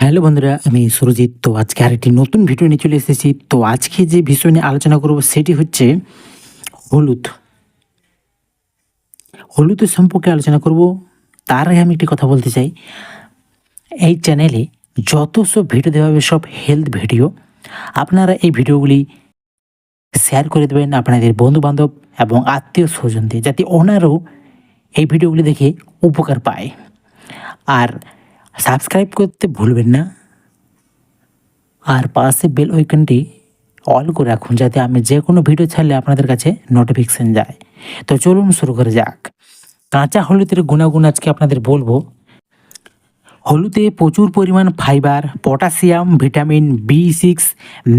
Hello বন্ধুরা, আমি সুরজিৎ। তো আজকে আরেকটি নতুন ভিডিও নিয়ে চলে এসেছি। তো আজকে যে বিষয় নিয়ে আলোচনা করব সেটি হচ্ছে হলুদ। হলুদের সম্পর্কে আলোচনা করব, তার আগে আমি একটি কথা বলতে চাই। এই চ্যানেলে যত সব ভিডিও দেওয়া হবে, সব হেলথ ভিডিও। আপনারা এই ভিডিওগুলি শেয়ার করে দেবেন আপনাদের বন্ধু বান্ধব এবং আত্মীয় স্বজনদের যাতে ওনারাও এই ভিডিওগুলি দেখে উপকার পায়। আর সাবস্ক্রাইব করতে ভুলবেন না। আর পাশে বেল আইকনটি অল করে রাখুন যাতে আমি যে কোনো ভিডিও ছাড়লে আপনাদের কাছে নোটিফিকেশান যায়। তো চলুন শুরু করে যাক। কাঁচা হলুদের গুণাগুণ আজকে আপনাদের বলব। হলুদে প্রচুর পরিমাণ fibre potassium vitamin B six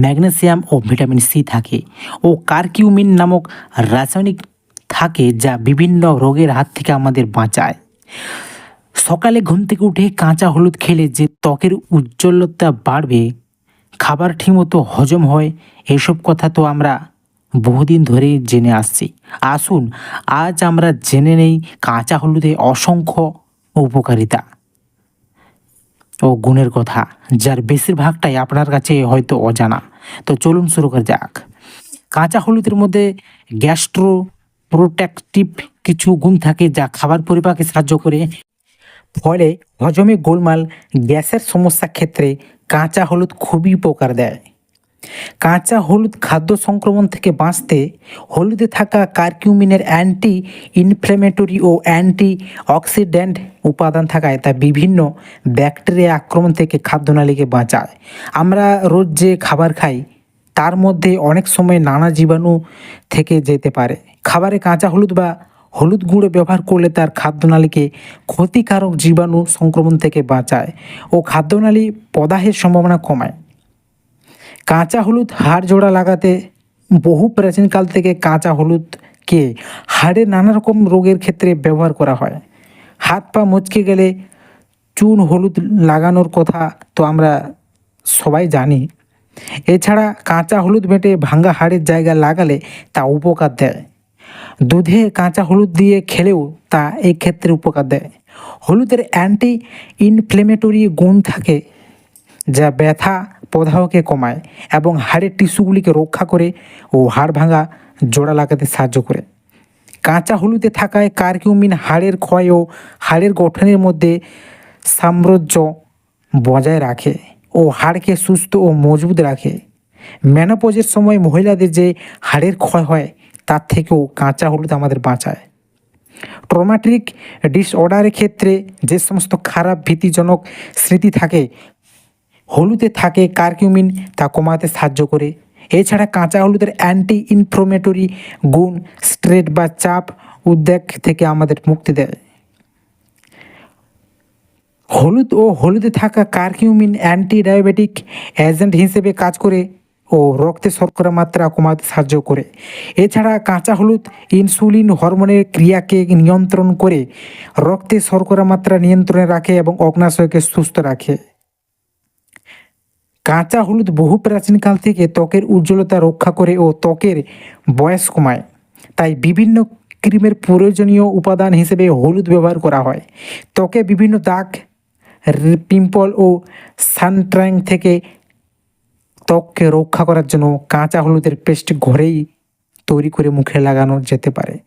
magnesium ও ভিটামিন সি থাকে ও কার্কিউমিন নামক রাসায়নিক থাকে যা বিভিন্ন রোগের হাত থেকে আমাদের বাঁচায়। সকালে ঘুম থেকে উঠে কাঁচা হলুদ খেলে যে ত্বকের উজ্জ্বলতা বাড়বে, খাবার ঠিকমতো হজম হয়, এসব কথা তো আমরা বহুদিন ধরেই জেনে আসছি। আসুন, আজ আমরা জেনে নেই কাঁচা হলুদে অসংখ্য উপকারিতা ও গুণের কথা, যার বেশিরভাগটাই আপনার কাছে হয়তো অজানা। তো চলুন শুরু করা যাক। কাঁচা হলুদের মধ্যে গ্যাস্ট্রো প্রোটেকটিভ কিছু গুণ থাকে যা খাবার পরিপাকে সাহায্য করে। ফলে হজমে গোলমাল গ্যাসের সমস্যার ক্ষেত্রে কাঁচা হলুদ খুবই উপকার দেয়। কাঁচা হলুদ খাদ্য সংক্রমণ থেকে বাঁচতে হলুদে থাকা কার্কিউমিনের অ্যান্টি ইনফ্লেমেটরি ও অ্যান্টি অক্সিডেন্ট উপাদান থাকায় তা বিভিন্ন ব্যাকটেরিয়া আক্রমণ থেকে খাদ্যনালীকে বাঁচায়। আমরা রোজ যে খাবার খাই, তার মধ্যে অনেক সময় নানা জীবাণু থেকে যেতে পারে। খাবারে কাঁচা হলুদ বা হলুদ গুঁড়ো ব্যবহার করলে তার খাদ্যনালীকে ক্ষতিকারক জীবাণু সংক্রমণ থেকে বাঁচায় ও খাদ্যনালী পদাহের সম্ভাবনা কমায়। কাঁচা হলুদ হাড় জোড়া লাগাতে বহু প্রাচীনকাল থেকে কাঁচা হলুদকে হাড়ে নানা রকম রোগের ক্ষেত্রে ব্যবহার করা হয়। হাত পা মুচকে গেলে চুন হলুদ লাগানোর কথা তো আমরা সবাই জানি। এছাড়া কাঁচা হলুদ বেটে ভাঙ্গা হাড়ের জায়গা লাগালে তা উপকার দেয়। দুধে কাঁচা হলুদ দিয়ে খেলেও তা এই ক্ষেত্রে উপকার দেয়। হলুদের অ্যান্টি ইনফ্লেমেটরি গুণ থাকে, যা ব্যথা প্রদাহকে কমায় এবং হাড়ের টিস্যুগুলিকে রক্ষা করে ও হাড় ভাঙা জোড়া লাগাতে সাহায্য করে। কাঁচা হলুদে থাকায় কার্কিউমিন হাড়ের ক্ষয় ও হাড়ের গঠনের মধ্যে সাম্রাজ্য বজায় রাখে ও হাড়কে সুস্থ ও মজবুত রাখে। ম্যানোপজের সময় মহিলাদের যে হাড়ের ক্ষয় হয় তার থেকেও কাঁচা হলুদ আমাদের বাঁচায়। ট্রমাটিক ডিসঅর্ডারের ক্ষেত্রে যে সমস্ত খারাপ ভীতিজনক স্মৃতি থাকে, হলুদে থাকে কার্কিউমিন, তা কমাতে সাহায্য করে। এছাড়া কাঁচা হলুদের অ্যান্টি ইনফ্লোমেটরি গুণ স্ট্রেট বা চাপ উদ্বেগ থেকে আমাদের মুক্তি দেয়। হলুদ ও হলুদে থাকা কার্কিউমিন অ্যান্টি ডায়াবেটিক এজেন্ট হিসেবে কাজ করে। ও রক্তে শর্করা মাত্রা কমাতে সাহায্য করে। এছাড়া কাঁচা হলুদ, ইনসুলিন হরমোনের ক্রিয়াকে নিয়ন্ত্রণ করে রক্তে শর্করা মাত্রা নিয়ন্ত্রণে রাখে এবং অগ্নাশয়কে সুস্থ রাখে। কাঁচা হলুদ বহু প্রাচীনকাল থেকে ত্বকের উজ্জ্বলতা রক্ষা করে ও ত্বকের বয়স কমায়। তাই বিভিন্ন ক্রিমের প্রয়োজনীয় উপাদান হিসেবে হলুদ ব্যবহার করা হয়। ত্বকে বিভিন্ন দাগ পিম্পল ও সানট্রাইং থেকে ত্বককে রক্ষা করার জন্য কাঁচা হলুদের পেস্ট ঘরেই তৈরি করে মুখে লাগানো যেতে পারে।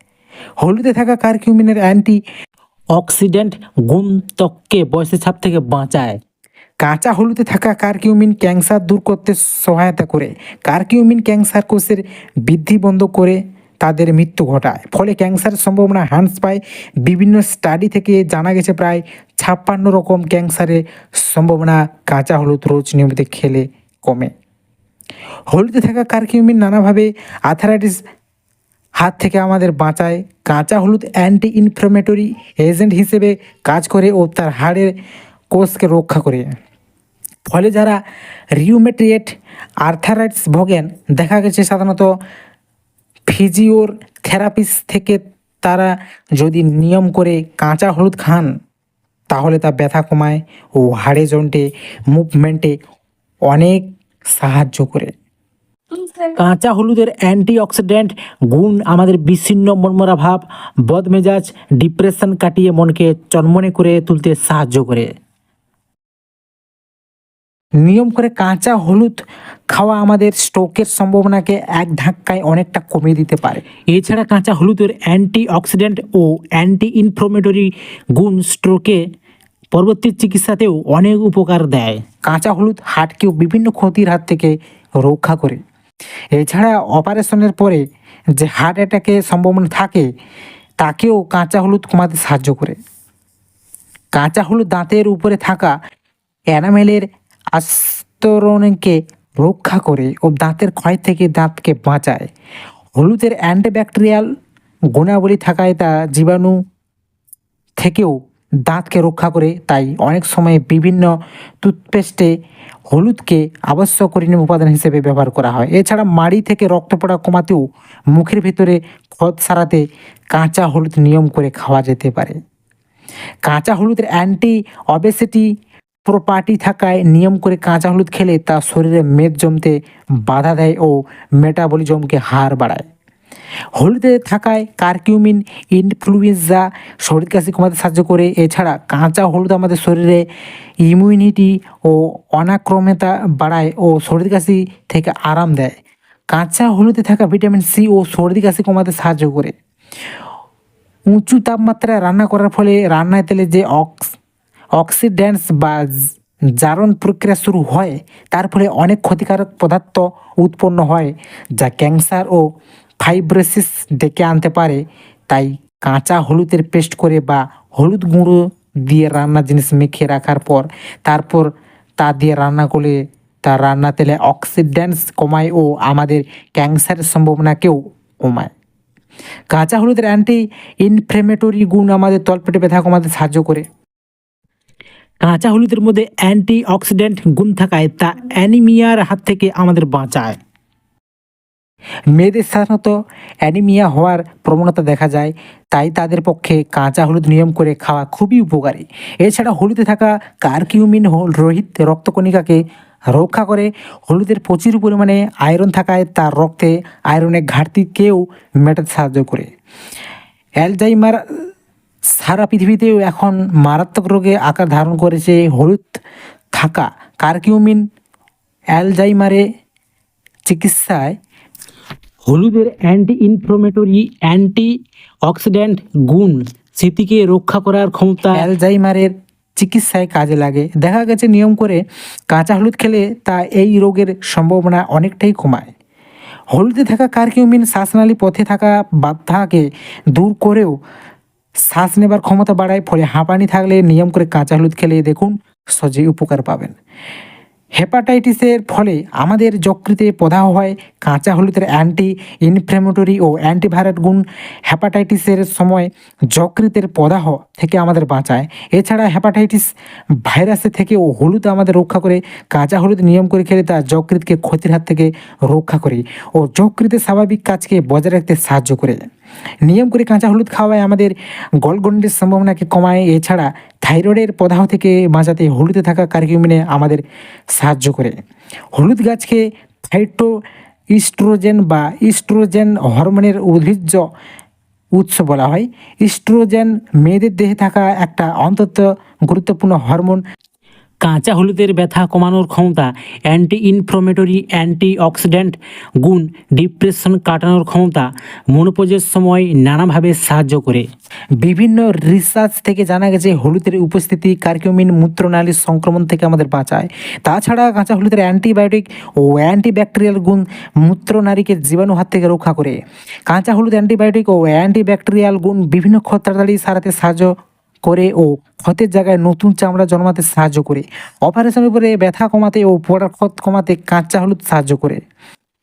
হলুদে থাকা কার্কিউমিনের অ্যান্টি অক্সিডেন্ট গুণ ত্বককে বয়সের ছাপ থেকে বাঁচায়। কাঁচা হলুদে থাকা কার্কিউমিন ক্যান্সার দূর করতে সহায়তা করে। কার্কিউমিন ক্যান্সার কোষের বৃদ্ধি বন্ধ করে তাদের মৃত্যু ঘটায়। ফলে ক্যান্সারের সম্ভাবনা হ্রাস পায়। বিভিন্ন স্টাডি থেকে জানা গেছে প্রায় ছাপ্পান্ন রকম ক্যান্সারের সম্ভাবনা কাঁচা হলুদ রোজ নিয়মিত খেলে কমে। হলুদে থাকা কার্কিউমিন নানাভাবে আথারাইটিস হাত থেকে আমাদের বাঁচায়। কাঁচা হলুদ অ্যান্টি ইনফ্লামেটরি এজেন্ট হিসেবে কাজ করে ও তার হাড়ের কোষকে রক্ষা করে। ফলে যারা রিউমেট্রিয়েট আর্থারাইটিস ভোগেন, দেখা গেছে সাধারণত ফিজিওর থেরাপিস থেকে তারা যদি নিয়ম করে কাঁচা হলুদ খান, তাহলে তা ব্যথা কমায় ও হাড়ে জন্টে মুভমেন্টে অনেক সাহায্য করে। কাঁচা হলুদের অ্যান্টিঅক্সিডেন্ট গুণ আমাদের বিচ্ছিন্ন মনমরা ভাব বদমেজাজ ডিপ্রেশন কাটিয়ে মনকে চনমনে করে তুলতে সাহায্য করে। নিয়ম করে কাঁচা হলুদ খাওয়া আমাদের স্ট্রোকের সম্ভাবনাকে এক ধাক্কায় অনেকটা কমিয়ে দিতে পারে। এছাড়া কাঁচা হলুদের অ্যান্টি অক্সিডেন্ট ও অ্যান্টি ইনফ্লোমেটরি গুণ স্ট্রোকে পরবর্তী চিকিৎসাতেও অনেক উপকার দেয়। কাঁচা হলুদ হার্টকেও বিভিন্ন ক্ষতির হাত থেকে রক্ষা করে। এছাড়া অপারেশনের পরে যে হার্ট অ্যাটাকের সম্ভাবনা থাকে, তাকেও কাঁচা হলুদ কমাতে সাহায্য করে। কাঁচা হলুদ দাঁতের উপরে থাকা অ্যানামেলের আস্তরণকে রক্ষা করে ও দাঁতের ক্ষয় থেকে দাঁতকে বাঁচায়। হলুদের অ্যান্টিব্যাকটেরিয়াল গুণাবলী থাকায় তা জীবাণু থেকেও দাঁতকে রক্ষা করে, তাই অনেক সময় বিভিন্ন টুথপেস্টে হলুদকে আবশ্যক করিনীয় উপাদান হিসেবে ব্যবহার করা হয়। এছাড়া মাড়ি থেকে রক্ত পড়া কমাতেও মুখের ভিতরে ক্ষত সারাতে কাঁচা হলুদ নিয়ম করে খাওয়া যেতে পারে। কাঁচা হলুদের অ্যান্টি অবেসিটি প্রপার্টি থাকায় নিয়ম করে কাঁচা হলুদ খেলে তা শরীরে মেদ জমতে বাধা দেয় ও মেটাবলিজমকে হার বাড়ায়। হলুদে থাকায় কারকিউমিন, ইনফ্লুয়েঞ্জা শরীর কাশি কমাতে সাহায্য করে। এছাড়া কাঁচা হলুদ আমাদের শরীরে ইমিউনিটি ও অনাক্রমতা বাড়ায় ও সর্দি কাশি থেকে আরাম দেয়। কাঁচা হলুদে থাকা ভিটামিন সি ও সর্দি কাশি কমাতে সাহায্য করে। উঁচু তাপমাত্রায় রান্না করার ফলে রান্নায় তেলে যে অক্স অক্সিডেন্টস বা জারণ প্রক্রিয়া শুরু হয়, তার ফলে অনেক ক্ষতিকারক পদার্থ উৎপন্ন হয়, যা ক্যান্সার ও ফাইব্রোসিস ডেকে আনতে পারে, তাই কাঁচা হলুদের পেস্ট করে বা হলুদ গুঁড়ো দিয়ে রান্না জিনিস মেখে রাখার পর, তারপর তা দিয়ে রান্না করলে তা রান্না তেলে অক্সিডেন্টস কমায় ও আমাদের ক্যান্সারের সম্ভাবনাকেও কমায়। কাঁচা হলুদের অ্যান্টি ইনফ্লেমেটরি গুণ আমাদের তলপেটে ব্যথা কমাতে সাহায্য করে। কাঁচা হলুদের মধ্যে অ্যান্টি অক্সিডেন্ট গুণ থাকায় তা অ্যানিমিয়ার হাত থেকে আমাদের বাঁচায়। মেয়েদের সাধারণত অ্যানিমিয়া হওয়ার প্রবণতা দেখা যায়, তাই তাদের পক্ষে কাঁচা হলুদ নিয়ম করে খাওয়া খুবই উপকারী। এছাড়া হলুদে থাকা কার্কিউমিন রোহিত রক্তকণিকাকে রক্ষা করে। হলুদের প্রচুর পরিমাণে আয়রন থাকায় তার রক্তে আয়রনের ঘাটতিকেও মেটাতে সাহায্য করে। অ্যালজাইমার সারা পৃথিবীতেও এখন মারাত্মক রোগে আকার ধারণ করেছে হলুদ থাকা কার্কিউমিন অ্যালজাইমারে চিকিৎসায়। হলুদের অ্যান্টি ইনফ্লোমেটরি অ্যান্টি অক্সিডেন্ট গুণ স্মৃতিকে রক্ষা করার ক্ষমতা অ্যালজাইমারের চিকিৎসায় কাজে লাগে। দেখা গেছে নিয়ম করে কাঁচা হলুদ খেলে তা এই রোগের সম্ভাবনা অনেকটাই কমায়। হলুদে থাকা কার্কিউমিন শ্বাসনালী পথে থাকা বাধাকে দূর করেও শ্বাস নেবার ক্ষমতা বাড়ায়। ফলে হাঁপানি থাকলে নিয়ম করে কাঁচা হলুদ খেলে দেখুন সহজেই উপকার পাবেন। হেপাটাইটিসের ফলে আমাদের যকৃতে প্রদাহ হয়, কাঁচা হলুদের অ্যান্টি ইনফ্লেমেটরি ও অ্যান্টিভাইরাল গুণ হেপাটাইটিসের সময় যকৃতের প্রদাহ থেকে আমাদের বাঁচায়। এছাড়া হেপাটাইটিস ভাইরাসের থেকে ও হলুদ আমাদের রক্ষা করে, কাঁচা হলুদ নিয়ম করে খেলে তা যকৃতকে ক্ষতির হাত থেকে রক্ষা করে ও যকৃতের স্বাভাবিক কাজকে বজায় রাখতে সাহায্য করে। নিয়ম করে কাঁচা হলুদ খাওয়ায় আমাদের গলগন্ডের সম্ভাবনাকে কমায়। এছাড়া থাইরয়েডের প্রদাহ থেকে বাঁচাতে হলুদে থাকা কার্কিউমিনে আমাদের সাহায্য করে। হলুদ গাছকে ফাইটো ইস্ট্রোজেন বা ইস্ট্রোজেন হরমোনের উদ্ভিজ্জ উৎস বলা হয়। ইস্ট্রোজেন মেয়েদের দেহে থাকা একটা অন্তত গুরুত্বপূর্ণ হরমোন কাঁচা হলুদের ব্যথা কমানোর ক্ষমতা অ্যান্টি ইনফ্লোমেটরি অ্যান্টি অক্সিডেন্ট গুণ ডিপ্রেশন কাটানোর ক্ষমতা মনোপজের সময় নানাভাবে সাহায্য করে। বিভিন্ন রিসার্চ থেকে জানা গেছে, হলুদের উপস্থিতি কার্কিউমিন মূত্রনালীর সংক্রমণ থেকে আমাদের বাঁচায়। তাছাড়া কাঁচা হলুদের অ্যান্টিবায়োটিক ও অ্যান্টিব্যাকটেরিয়াল গুণ মূত্রনারীকে জীবাণু হাত থেকে রক্ষা করে। কাঁচা হলুদ অ্যান্টিবায়োটিক ও অ্যান্টিব্যাকটেরিয়াল গুণ বিভিন্ন ক্ষত তাড়াতাড়ি সারাতে সাহায্য করে ও ক্ষতের জায়গায় নতুন চামড়া জন্মাতে সাহায্য করে। অপারেশনের উপরে ব্যথা কমাতে ও পোড়ার ক্ষত কমাতে কাঁচা হলুদ সাহায্য করে।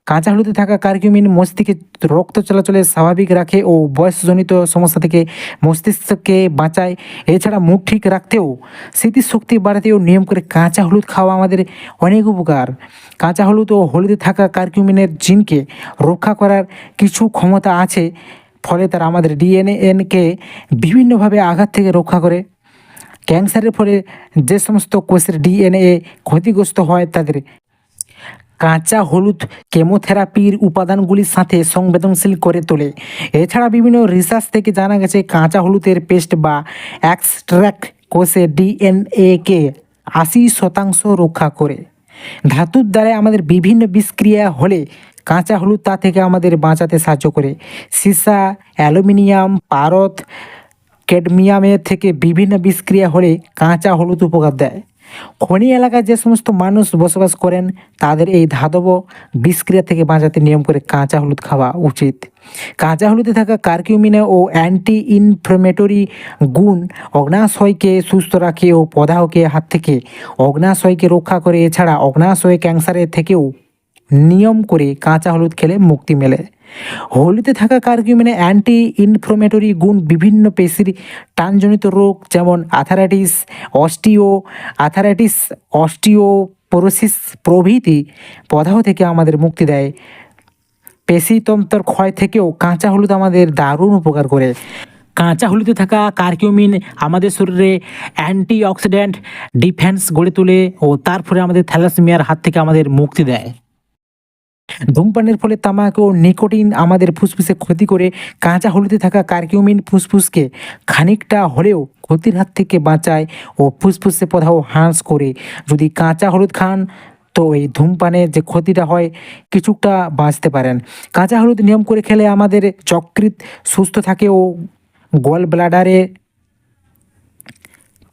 কাঁচা হলুদে থাকা কার্কিউমিন মস্তিষ্কে রক্ত চলাচলে স্বাভাবিক রাখে ও বয়সজনিত সমস্যা থেকে মস্তিষ্ককে বাঁচায়। এছাড়া মুখ ঠিক রাখতেও স্মৃতিশক্তি বাড়াতেও নিয়ম করে কাঁচা হলুদ খাওয়া আমাদের অনেক উপকার। কাঁচা হলুদ ও হলুদে থাকা কার্কিউমিনের জিনকে রক্ষা করার কিছু ক্ষমতা আছে। ফলে তারা আমাদের ডিএনএনকে বিভিন্নভাবে আঘাত থেকে রক্ষা করে। ক্যান্সারের ফলে যে সমস্ত কোষের ডিএনএ ক্ষতিগ্রস্ত হয়, তাদের কাঁচা হলুদ কেমোথেরাপির উপাদানগুলির সাথে সংবেদনশীল করে তোলে। এছাড়া বিভিন্ন রিসার্চ থেকে জানা গেছে, কাঁচা হলুদের পেস্ট বা এক্সট্র্যাক্ট কোষে ডিএনএকে আশি শতাংশ রক্ষা করে। ধাতুর দ্বারা আমাদের বিভিন্ন বিষক্রিয়া হলে কাঁচা হলুদ তা থেকে আমাদের বাঁচাতে সাহায্য করে। সীসা, অ্যালুমিনিয়াম, পারদ, ক্যাডমিয়ামের থেকে বিভিন্ন বিষক্রিয়া হলে কাঁচা হলুদ উপকার দেয়। খনি এলাকায় যে সমস্ত মানুষ বসবাস করেন, তাদের এই ধাতব বিষক্রিয়া থেকে বাঁচাতে নিয়ম করে কাঁচা হলুদ খাওয়া উচিত। কাঁচা হলুদে থাকা কার্কিউমিনা ও অ্যান্টি ইনফ্লেমেটরি গুণ অগ্নাশয়কে সুস্থ রাখে ও পদাহকে হাত থেকে অগ্নাশয়কে রক্ষা করে। এছাড়া অগ্নাশয় ক্যান্সারের থেকেও নিয়ম করে কাঁচা হলুদ খেলে মুক্তি মেলে। হলুদে থাকা কার্কিউমিনে অ্যান্টি ইনফ্লোমেটরি গুণ বিভিন্ন পেশির টানজনিত রোগ যেমন আথারাইটিস অস্টিও আথারাইটিস অস্টিওপোরোসিস প্রভৃতি পদাহ থেকে আমাদের মুক্তি দেয়। পেশিতন্ত্র ক্ষয় থেকেও কাঁচা হলুদ আমাদের দারুণ উপকার করে। কাঁচা হলুদে থাকা কার্কিউমিন আমাদের শরীরে অ্যান্টি অক্সিডেন্ট ডিফেন্স গড়ে তোলে ও তার ফলে আমাদের থ্যালাসেমিয়ার হাত থেকে আমাদের মুক্তি দেয়। ধূমপানের ফলে তামাক ও নিকোটিন আমাদের ফুসফুসে ক্ষতি করে, কাঁচা হলুদে থাকা কার্কিউমিন ফুসফুসকে খানিকটা হলেও ক্ষতির হাত থেকে বাঁচায় ও ফুসফুসে প্রদাহ হ্রাস করে। যদি কাঁচা হলুদ খান, তো এই ধূমপানের যে ক্ষতিটা হয়, কিছুটা বাঁচতে পারেন। কাঁচা হলুদ নিয়ম করে খেলে আমাদের যকৃৎ সুস্থ থাকে ও গল ব্লাডারে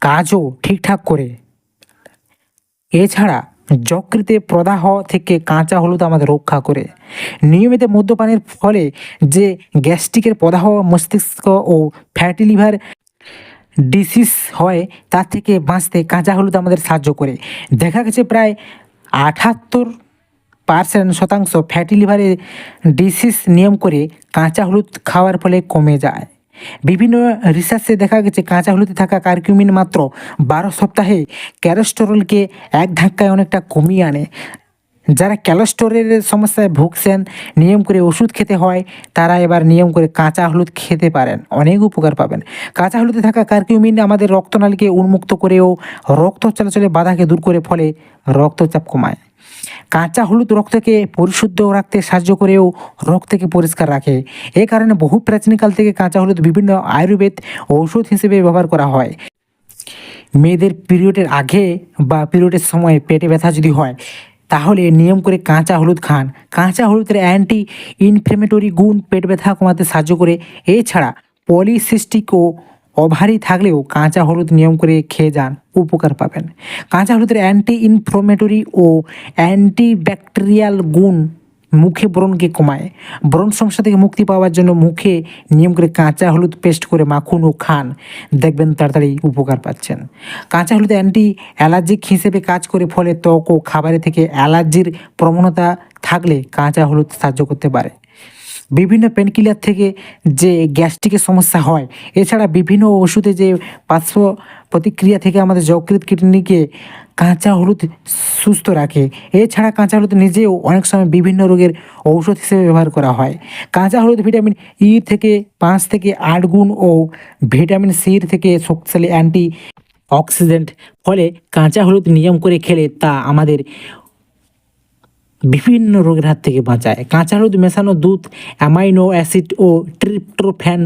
কাজও ঠিকঠাক করে। এছাড়া যকৃতে প্রদাহ থেকে কাঁচা হলুদ আমাদের রক্ষা করে। নিয়মিত মদ্যপানের ফলে যে গ্যাস্ট্রিকের প্রদাহ, মস্তিষ্ক ও ফ্যাটি লিভার ডিসিস হয়, তার থেকে বাঁচতে কাঁচা হলুদ আমাদের সাহায্য করে। দেখা গেছে প্রায় আটাত্তর পার্সেন্ট শতাংশ ফ্যাটি লিভারে ডিসিস নিয়ম করে কাঁচা হলুদ খাওয়ার ফলে কমে যায়। বিভিন্ন রিসার্চে দেখা গেছে কাঁচা হলুদে থাকা কার্কিউমিন মাত্র বারো সপ্তাহে ক্যারোস্টেরলকে এক ধাক্কায় অনেকটা কমিয়ে আনে। যারা ক্যালোস্টোরের সমস্যায় ভুগছেন, নিয়ম করে ওষুধ খেতে হয়, তারা এবার নিয়ম করে কাঁচা হলুদ খেতে পারেন। অনেক উপকার পাবেন। কাঁচা হলুদে থাকা কার্কিউমিন আমাদের রক্তনালীকে উন্মুক্ত করেও রক্ত চলাচলে বাধাকে দূর করে, ফলে রক্তচাপ কমায়। কাঁচা হলুদ রক্তকে পরিশুদ্ধ রাখতে সাহায্য করেও রক্তকে পরিষ্কার রাখে। এ কারণে বহু প্রাচীনকাল থেকে কাঁচা হলুদ বিভিন্ন আয়ুর্বেদ ঔষধ হিসেবে ব্যবহার করা হয়। মেয়েদের পিরিয়ডের আগে বা পিরিয়ডের সময় পেটে ব্যথা যদি হয়, তাহলে নিয়ম করে কাঁচা হলুদ খান। কাঁচা হলুদের অ্যান্টি ইনফ্লেমেটরি গুণ পেট ব্যথা কমাতে সাহায্য করে। এছাড়া পলিসিস্টিক ও ওভারি থাকলেও কাঁচা হলুদ নিয়ম করে খেয়ে যান, উপকার পাবেন। কাঁচা হলুদের অ্যান্টি ইনফ্লোমেটরি ও অ্যান্টি ব্যাকটেরিয়াল গুণ মুখে ব্রণকে কমায়। ব্রণ সমস্যা থেকে মুক্তি পাওয়ার জন্য মুখে নিয়ম করে কাঁচা হলুদ পেস্ট করে মাখুন ও খান। দেখবেন তাড়াতাড়ি উপকার পাচ্ছেন। কাঁচা হলুদ অ্যান্টি অ্যালার্জিক হিসেবে কাজ করে ফলে ত্বক ও খাবারে থেকে অ্যালার্জির প্রবণতা থাকলে কাঁচা হলুদ সাহায্য করতে পারে। বিভিন্ন পেনকিলার থেকে যে গ্যাস্ট্রিকের সমস্যা হয়, এছাড়া বিভিন্ন ওষুধে যে পার্শ্ব প্রতিক্রিয়া থেকে আমাদের যকৃত কিডনিকে কাঁচা হলুদ সুস্থ রাখে। এছাড়া কাঁচা হলুদ নিজেও অনেক সময় বিভিন্ন রোগের ঔষধ হিসেবে ব্যবহার করা হয়। কাঁচা হলুদ ভিটামিন ই থেকে পাঁচ থেকে আট গুণ ও ভিটামিন সির থেকে শক্তিশালী অ্যান্টি অক্সিডেন্ট ফলে কাঁচা হলুদ নিয়ম করে খেলে তা আমাদের বিভিন্ন রোগের হাত থেকে বাঁচায়। কাঁচা হলুদ মেশানো দুধ, অ্যামাইনো অ্যাসিড ও ট্রিপ্টোফ্যান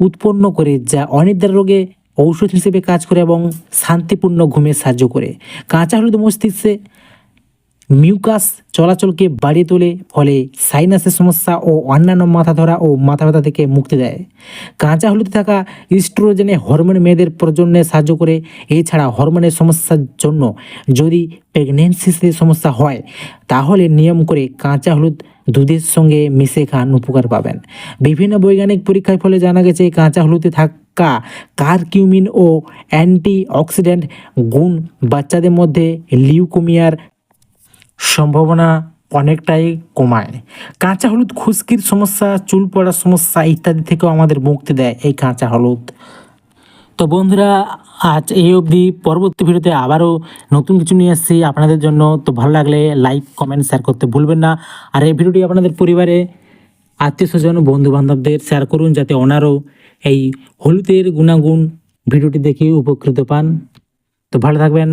উৎপন্ন করে যা অনিদ্রা রোগে ঔষধ হিসেবে কাজ করে এবং শান্তিপূর্ণ ঘুমে সাহায্য করে। কাঁচা হলুদ মস্তিষ্কে মিউকাস চলাচলকে বাড়িয়ে তোলে, ফলে সাইনাসের সমস্যা ও অন্যান্য মাথা ধরা ও মাথা ব্যথা থেকে মুক্তি দেয়। কাঁচা হলুদে থাকা ইস্ট্রোজেনে হরমোন মেয়েদের প্রজন্মে সাহায্য করে। এছাড়া হরমোনের সমস্যার জন্য যদি প্রেগনেন্সিতে সমস্যা হয়, তাহলে নিয়ম করে কাঁচা হলুদ দুধের সঙ্গে মিশে খান উপকার পাবেন। বিভিন্ন বৈজ্ঞানিক পরীক্ষার ফলে জানা গেছে, কাঁচা হলুদে থাকা কারকিউমিন ও অ্যান্টি অক্সিডেন্ট গুণ বাচ্চাদের মধ্যে লিউকোমিয়ার সম্ভাবনা অনেকটাই কমায়। কাঁচা হলুদ, খুশকির সমস্যা, চুল পড়ার সমস্যা ইত্যাদি থেকেও আমাদের মুক্তি দেয় এই কাঁচা হলুদ। তো বন্ধুরা, আজ এই অবধি। পরবর্তী ভিডিওতে আবারও নতুন কিছু নিয়ে এসেছি আপনাদের জন্য। তো ভালো লাগলে লাইক, কমেন্ট, শেয়ার করতে ভুলবেন না। আর এই ভিডিওটি আপনাদের পরিবারে আত্মীয় স্বজন বন্ধু বান্ধবদের শেয়ার করুন যাতে ওনারও এই হলুদের গুণাগুণ ভিডিওটি দেখে উপকৃত পান। তো ভালো থাকবেন।